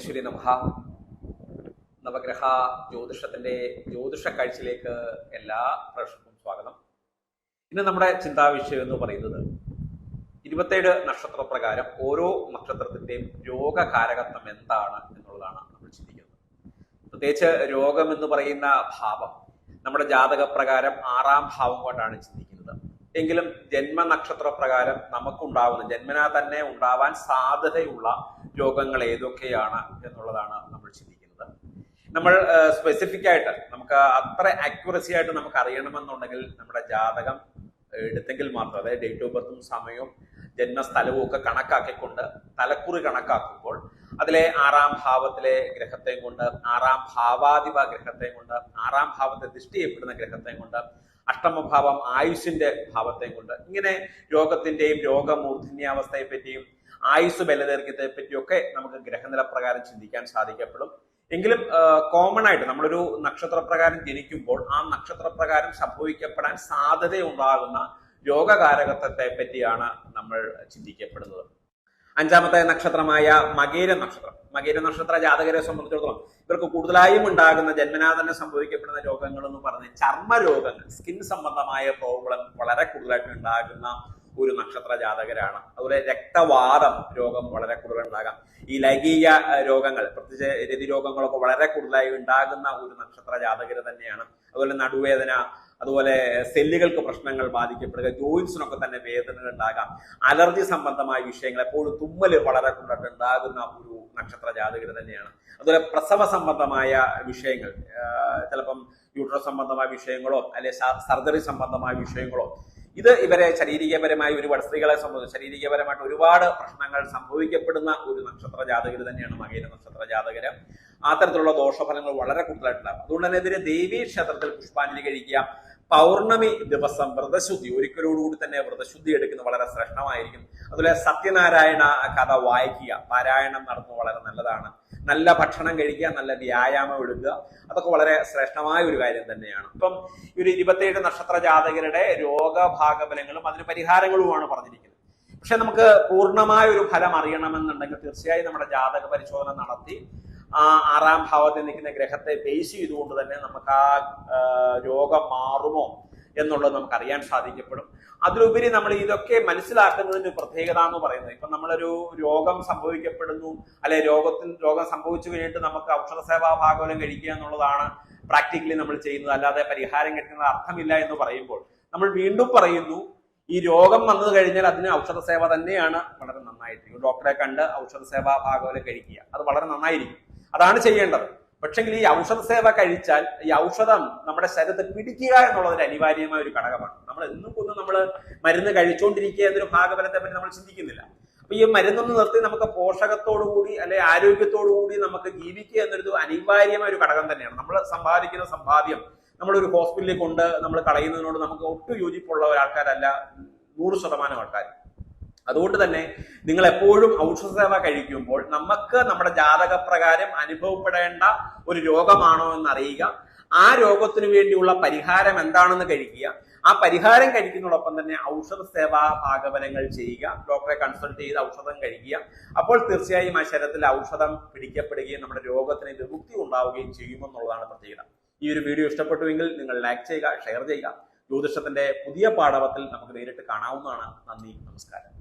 ശ്രീ നമഹ. നവഗ്രഹ ജ്യോതിഷത്തിന്റെ ജ്യോതിഷ കാഴ്ചയിലേക്ക് എല്ലാ പ്രേക്ഷകർക്കും സ്വാഗതം. ഇന്ന് നമ്മുടെ ചിന്താവിഷയം എന്ന് പറയുന്നത് ഇരുപത്തേഴ് നക്ഷത്ര പ്രകാരം ഓരോ നക്ഷത്രത്തിന്റെയും രോഗകാരകത്വം എന്താണ് എന്നുള്ളതാണ് നമ്മൾ ചിന്തിക്കുന്നത്. പ്രത്യേകിച്ച് രോഗം എന്ന് പറയുന്ന ഭാവം നമ്മുടെ ജാതകപ്രകാരം ആറാം ഭാവം കൊണ്ടാണ് ചിന്തിക്കുന്നത്. എങ്കിലും ജന്മനക്ഷത്ര പ്രകാരം നമുക്കുണ്ടാവുന്ന ജന്മനാ തന്നെ ഉണ്ടാവാൻ സാധ്യതയുള്ള രോഗങ്ങൾ ഏതൊക്കെയാണ് എന്നുള്ളതാണ് നമ്മൾ ചിന്തിക്കുന്നത്. നമ്മൾ സ്പെസിഫിക് ആയിട്ട് നമുക്ക് അത്ര അക്യുറസി ആയിട്ട് നമുക്ക് അറിയണമെന്നുണ്ടെങ്കിൽ നമ്മുടെ ജാതകം എടുത്തെങ്കിൽ മാത്രം അതായത് ഡേറ്റ് ഓഫ് ബർത്തും സമയവും ജന്മസ്ഥലവും ഒക്കെ കണക്കാക്കിക്കൊണ്ട് തലക്കുറി കണക്കാക്കുമ്പോൾ അതിലെ ആറാം ഭാവത്തിലെ ഗ്രഹത്തെയും കൊണ്ട് ആറാം ഭാവാധിപ ഗ്രഹത്തെയും കൊണ്ട് ആറാം ഭാവത്തെ ദൃഷ്ടി ചെയ്യപ്പെടുന്ന ഗ്രഹത്തെയും കൊണ്ട് അഷ്ടമഭാവം ആയുഷിന്റെ ഭാവത്തെയും കൊണ്ട് ഇങ്ങനെ രോഗത്തിന്റെയും രോഗമൂർധന്യാവസ്ഥയെ പറ്റിയും ആയുസ് ബലദൈർഘ്യത്തെ പറ്റിയൊക്കെ നമുക്ക് ഗ്രഹനില പ്രകാരം ചിന്തിക്കാൻ സാധിക്കപ്പെടും. എങ്കിലും കോമൺ ആയിട്ട് നമ്മളൊരു നക്ഷത്രപ്രകാരം ജനിക്കുമ്പോൾ ആ നക്ഷത്രപ്രകാരം സംഭവിക്കപ്പെടാൻ സാധ്യതയുണ്ടാകുന്ന രോഗകാരകത്വത്തെ പറ്റിയാണ് നമ്മൾ ചിന്തിക്കപ്പെടുന്നത്. അഞ്ചാമത്തെ നക്ഷത്രമായ മകേര നക്ഷത്രം. മകേര നക്ഷത്ര ജാതകരെ സംബന്ധിച്ചിടത്തോളം ഇവർക്ക് കൂടുതലായും ഉണ്ടാകുന്ന ജന്മനാ തന്നെ സംഭവിക്കപ്പെടുന്ന രോഗങ്ങൾ എന്ന് പറഞ്ഞ് ചർമ്മ രോഗങ്ങൾ സ്കിൻ സംബന്ധമായ പ്രോബ്ലം വളരെ കൂടുതലായിട്ട് ഉണ്ടാകുന്ന ഒരു നക്ഷത്ര ജാതകരാണ്. അതുപോലെ രക്തവാദം രോഗം വളരെ കൂടുതൽ ഉണ്ടാകാം ഈ ലൈംഗിക രോഗങ്ങൾ പ്രത്യേകിച്ച് രതി രോഗങ്ങളൊക്കെ വളരെ കൂടുതലായി ഉണ്ടാകുന്ന ഒരു നക്ഷത്ര ജാതകര് തന്നെയാണ്. അതുപോലെ നടുവേദന അതുപോലെ സെല്ലുകൾക്ക് പ്രശ്നങ്ങൾ ബാധിക്കപ്പെടുക ജോയിൻസിനൊക്കെ തന്നെ വേദനകൾ ഉണ്ടാകാം. അലർജി സംബന്ധമായ വിഷയങ്ങൾ എപ്പോഴും തുമ്മൽ വളരെ കൂടുതൽ ഉണ്ടാകുന്ന ഒരു നക്ഷത്ര ജാതകര് തന്നെയാണ്. അതുപോലെ പ്രസവ സംബന്ധമായ വിഷയങ്ങൾ ചിലപ്പം യൂട്രസ് സംബന്ധമായ വിഷയങ്ങളോ അല്ലെ സർജറി സംബന്ധമായ വിഷയങ്ങളോ ഇത് ഇവരെ ശാരീരികപരമായി ഒരുപാട് സ്ത്രീകളെ സംബന്ധിച്ച് ശാരീരികപരമായിട്ട് ഒരുപാട് പ്രശ്നങ്ങൾ സംഭവിക്കപ്പെടുന്ന ഒരു നക്ഷത്ര ജാതകർ തന്നെയാണ് മകേര നക്ഷത്ര ജാതകര്. അത്തരത്തിലുള്ള ദോഷഫലങ്ങൾ വളരെ കൂടുതലായിട്ടുണ്ടാകും. അതുകൊണ്ട് തന്നെ ഇതിന് ദേവീ ക്ഷേത്രത്തിൽ പുഷ്പാഞ്ജലി കഴിക്കുക പൗർണമി ദിവസം വ്രതശുദ്ധി ഒരിക്കലോടുകൂടി തന്നെ വ്രതശുദ്ധി എടുക്കുന്നത് വളരെ ശ്രേഷ്ഠമായിരിക്കും. അതുപോലെ സത്യനാരായണ കഥ വായിക്കുക പാരായണം നടത്തുന്നത് വളരെ നല്ലതാണ്. നല്ല ഭക്ഷണം കഴിക്കുക നല്ല വ്യായാമം എടുക്കുക അതൊക്കെ വളരെ ശ്രേഷ്ഠമായ ഒരു കാര്യം തന്നെയാണ്. ഇപ്പം ഒരു ഇരുപത്തിയേഴ് നക്ഷത്ര ജാതകരുടെ രോഗഭാഗബലങ്ങളും അതിന് പരിഹാരങ്ങളുമാണ് പറഞ്ഞിരിക്കുന്നത്. പക്ഷെ നമുക്ക് പൂർണമായ ഒരു ഫലം അറിയണമെന്നുണ്ടെങ്കിൽ തീർച്ചയായും നമ്മുടെ ജാതക പരിശോധന നടത്തി ആ ആറാം ഭാവത്തിൽ നിൽക്കുന്ന ഗ്രഹത്തെ ബേസ് ചെയ്തുകൊണ്ട് തന്നെ നമുക്ക് ആ രോഗം മാറുമോ എന്നുള്ളത് നമുക്ക് അറിയാൻ സാധിക്കപ്പെടും. അതിലുപരി നമ്മൾ ഇതൊക്കെ മനസ്സിലാക്കുന്നതിന് പ്രത്യേകത എന്ന് പറയുന്നത്. ഇപ്പൊ നമ്മളൊരു രോഗം സംഭവിക്കപ്പെടുന്നു അല്ലെ രോഗത്തിന് രോഗം സംഭവിച്ചു കഴിഞ്ഞിട്ട് നമുക്ക് ഔഷധ സേവാ ഭാഗവലം കഴിക്കുക എന്നുള്ളതാണ് പ്രാക്ടിക്കലി നമ്മൾ ചെയ്യുന്നത്. അല്ലാതെ പരിഹാരം കിട്ടുന്നത് അർത്ഥമില്ല എന്ന് പറയുമ്പോൾ നമ്മൾ വീണ്ടും പറയുന്നു ഈ രോഗം വന്നു കഴിഞ്ഞാൽ അതിന് ഔഷധ സേവ തന്നെയാണ് വളരെ നന്നായിരിക്കും ഡോക്ടറെ കണ്ട് ഔഷധ സേവാ ഭാഗവലം കഴിക്കുക. അത് വളരെ നന്നായിരിക്കും. അതാണ് ചെയ്യേണ്ടത്. പക്ഷെങ്കിൽ ഈ ഔഷധ സേവ കഴിച്ചാൽ ഈ ഔഷധം നമ്മുടെ ശരീരത്തെ പിടിക്കുക എന്നുള്ളത് ഒരു അനിവാര്യമായ ഒരു ഘടകമാണ്. നമ്മൾ എന്നും കൊന്നും നമ്മൾ മരുന്ന് കഴിച്ചുകൊണ്ടിരിക്കുക എന്നൊരു ഭാഗഫലത്തെ പറ്റി നമ്മൾ ചിന്തിക്കുന്നില്ല. അപ്പൊ ഈ മരുന്നൊന്ന് നിർത്തി നമുക്ക് പോഷകത്തോടു കൂടി അല്ലെ ആരോഗ്യത്തോടു കൂടി നമുക്ക് ജീവിക്കുക എന്നൊരു അനിവാര്യമായ ഒരു ഘടകം തന്നെയാണ്. നമ്മൾ സമ്പാദിക്കുന്ന സമ്പാദ്യം നമ്മളൊരു ഹോസ്പിറ്റലിൽ കൊണ്ട് നമ്മൾ കളയുന്നതിനോട് നമുക്ക് ഒട്ടും യോജിപ്പുള്ള ഒരാൾക്കാരല്ല നൂറ് ശതമാനം ആൾക്കാർ അതുകൊണ്ട് തന്നെ നിങ്ങൾ എപ്പോഴും ഔഷധ സേവ കഴിക്കുമ്പോൾ നമുക്ക് നമ്മുടെ ജാതകപ്രകാരം അനുഭവപ്പെടേണ്ട ഒരു രോഗമാണോ എന്ന് അറിയുക ആ രോഗത്തിനു വേണ്ടിയുള്ള പരിഹാരം എന്താണെന്ന് കഴിക്കുക. ആ പരിഹാരം കഴിക്കുന്നതോടൊപ്പം തന്നെ ഔഷധ സേവാ ഭാഗവനങ്ങൾ ചെയ്യുക. ഡോക്ടറെ കൺസൾട്ട് ചെയ്ത് ഔഷധം കഴിക്കുക. അപ്പോൾ തീർച്ചയായും ആ ശരത്തിൽ ഔഷധം പിടിക്കപ്പെടുകയും നമ്മുടെ രോഗത്തിന് വിമുക്തി ഉണ്ടാവുകയും ചെയ്യുമെന്നുള്ളതാണ് പ്രത്യേകത. ഈ ഒരു വീഡിയോ ഇഷ്ടപ്പെട്ടുവെങ്കിൽ നിങ്ങൾ ലൈക്ക് ചെയ്യുക ഷെയർ ചെയ്യുക. ജ്യോതിഷത്തിന്റെ പുതിയ പാഠവത്തിൽ നമുക്ക് നേരിട്ട് കാണാവുന്നതാണ്. നന്ദി നമസ്കാരം.